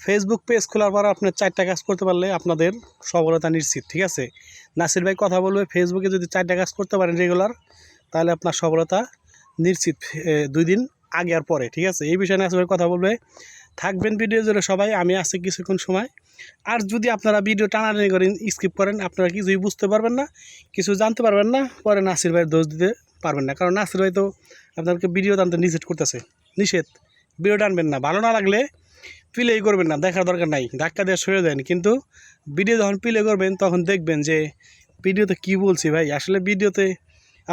Facebook page খোলার পর আপনার চারটা কাজ করতে পারলে আপনাদের সফলতা নিশ্চিত, ঠিক আছে? নাসির ভাই কথা বলবে ফেসবুকে যদি চারটা কাজ করতে পারেন রেগুলার তাহলে আপনার সফলতা নিশ্চিত দুই দিন আগে আর পরে, ঠিক আছে? এই বিষয়ে নাসির ভাই কথা বলবে। থাকবেন ভিডিও জুড়ে সবাই, আমি আছি কিছুক্ষণ সময়। আর যদি আপনারা ভিডিও টানাটানি করেন স্কিপ করেন, আপনারা কিছুই বুঝতে পারবেন না, কিছু জানতে পারবেন না, পরে নাসির ভাইয়ের দোষ দিতে পারবেন না। কারণ নাসির ভাই তো আপনাদেরকে ভিডিও টানতে নিষেধ করতেছে, নিষেধ। ভিডিও টানবেন না, ভালো না লাগলে প্লেই করবেন না, দেখার দরকার নাই। ধাক্কা দিয়ে সরে দেন, কিন্তু ভিডিও যখন প্লে করবেন, তখন দেখবেন যে ভিডিওতে কি বলছি ভাই? আসলে ভিডিওতে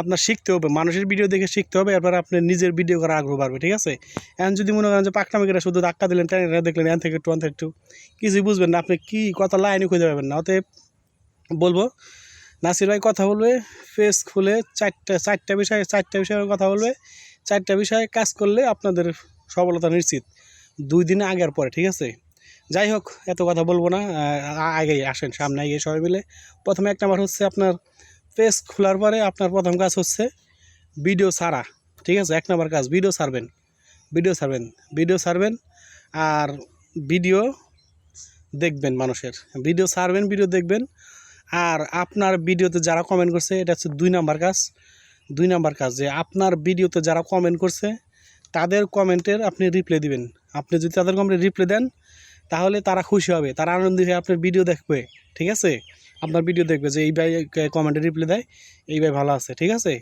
আপনার শিখতে হবে, মানুষের ভিডিও দেখে শিখতে হবে, এরপর আপনার নিজের ভিডিও করার আগ্রহ বাড়বে, ঠিক আছে? এখন যদি মনে করেন যে পাকনামি করে শুধু ধাক্কা দিলেন টেনে দেখলেন এন থেকে একটু ওয়ান থেকে একটু কিছুই বুঝবেন না, আপনি কি কথা লাইনই খুঁজে পাবেন না। অতএব বলব, নাসির ভাই কথা বলবে ফেস খুলে চারটা চারটা বিষয়ে চারটা বিষয়ে কথা বলবে, চারটা বিষয়ে কাজ করলে আপনাদের সফলতা নিশ্চিত। দুই দিনে আগের পরে, ঠিক আছে? যাই হোক, এত কথা বলব না আগে আসেন সামনে, আগে সবাই মিলে। প্রথমে এক নাম্বার হচ্ছে আপনার পেজ খোলার পরে আপনার প্রথম কাজ হচ্ছে ভিডিও ছাড়া, ঠিক আছে? এক নাম্বার কাজ ভিডিও সারবেন ভিডিও সারবেন ভিডিও ছাড়বেন, আর ভিডিও দেখবেন মানুষের। ভিডিও ছাড়বেন ভিডিও দেখবেন, আর আপনার ভিডিওতে যারা কমেন্ট করছে, এটা হচ্ছে দুই নাম্বার কাজ। দুই নাম্বার কাজ, যে আপনার ভিডিওতে যারা কমেন্ট করছে, তাদের কমেন্টের আপনি রিপ্লাই দিবেন। আপনি যদি তাদের কমেন্টে রিপ্লাই দেন, তাহলে তারা খুশি হবে। তারা আনন্দিত হয়ে আপনার ভিডিও দেখবে, ঠিক আছে? আপনার ভিডিও দেখবে যে, এই ভাই কমেন্টে রিপ্লাই দেয়, এই ভাই ভালো আছে, ঠিক আছে?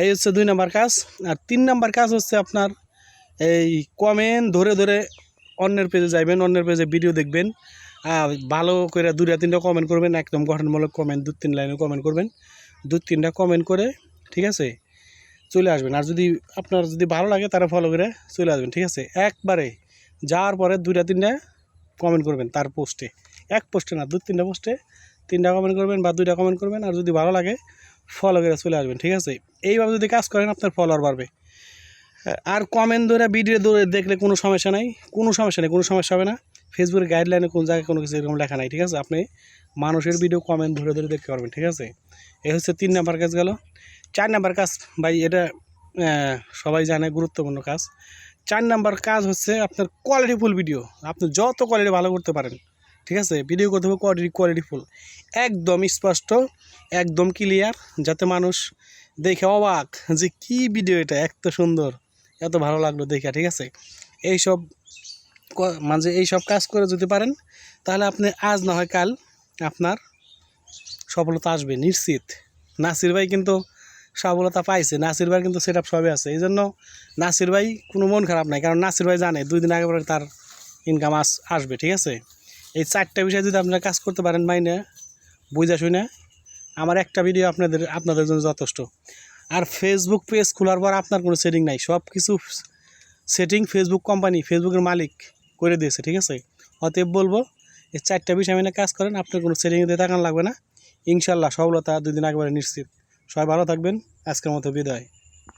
এই হচ্ছে দুই নাম্বার কাজ। আর তিন নাম্বার কাজ হচ্ছে আপনার এই কমেন্ট ধরে ধরে অন্যের পেজে যাইবেন, অন্যের পেজে ভিডিও দেখবেন। ভালো করে দুটা তিনটা কমেন্ট করবেন, একদম গঠনমূলক কমেন্ট দু তিন লাইনে কমেন্ট করবেন। দু তিনটা কমেন্ট করে, ঠিক আছে? চলে আসবেন। আর যদি আপনার যদি ভালো লাগে, তারা ফলো করে চলে আসবেন, ঠিক আছে? একবারে যাওয়ার পরে দুইটা, তিনটা কমেন্ট করবেন তার পোস্টে এক পোস্টে না, দু, তিনটা পোস্টে তিনটা কমেন্ট করবেন বা দুইটা কমেন্ট করবেন। আর যদি ভালো লাগে ফলো করে চলে আসবেন, ঠিক আছে? এইভাবে যদি কাজ করেন, আপনার ফলোয়ার বাড়বে। আর কমেন্ট ধরে ভিডিও ধরে দেখলে কোনো সমস্যা নাই। কোনো সমস্যা নেই, কোনো সমস্যা হবে না। ফেসবুকের গাইডলাইনে কোন জায়গায় কোনো কিছু এরকম লেখা নাই, ঠিক আছে? আপনি মানুষের ভিডিও কমেন্ট ধরে ধরে দেখতে পারবেন, ঠিক আছে? এই হচ্ছে তিন নাম্বার কাজ গেল। চার নাম্বার কাজ, ভাই, এটা সবাই জানে গুরুত্বপূর্ণ কাজ। চার নাম্বার কাজ হচ্ছে আপনার কোয়ালিটিফুল ভিডিও আপনি যত কোয়ালিটি ভালো করতে পারেন, ঠিক আছে? ভিডিও করতে হবে কোয়ালিটি কোয়ালিটিফুল একদম স্পষ্ট, একদম ক্লিয়ার যাতে মানুষ দেখে অবাক যে কি ভিডিও এটা, এত সুন্দর, এত ভালো লাগল দেখে, ঠিক আছে? এইসব মানে এইসব কাজ করে যদি পারেন, তাহলে আপনি আজ না হয় কাল আপনার সফলতা আসবে, নিশ্চিত। নাসির ভাই কিন্তু সফলতা পাইছে, নাসির ভাই কিন্তু সেট আপ সবই আছে। এই জন্য নাসির ভাই কোনো মন খারাপ নাই, কারণ নাসির ভাই জানে দুই দিন আগে পরে তার ইনকাম আস আসবে, ঠিক আছে? এই চারটা বিষয় যদি আপনারা কাজ করতে পারেন মাইনে, বুঝা শুনে আমার একটা ভিডিও আপনাদের আপনাদের জন্য যথেষ্ট। আর ফেসবুক পেজ খোলার পর আপনার কোনো সেটিং নাই সব কিছু সেটিং ফেসবুক কোম্পানি ফেসবুকের মালিক করে দিয়েছে, ঠিক আছে? অতএব বলব, এই চারটা বিষয় মেনে কাজ করেন, আপনার কোনো সেটিং দিয়ে তাকান লাগবে না। ইনশাল্লাহ সফলতা দুই দিন আগেবারে নিশ্চিত। সবাই ভালো থাকবেন। আজকের মতো বিদায়।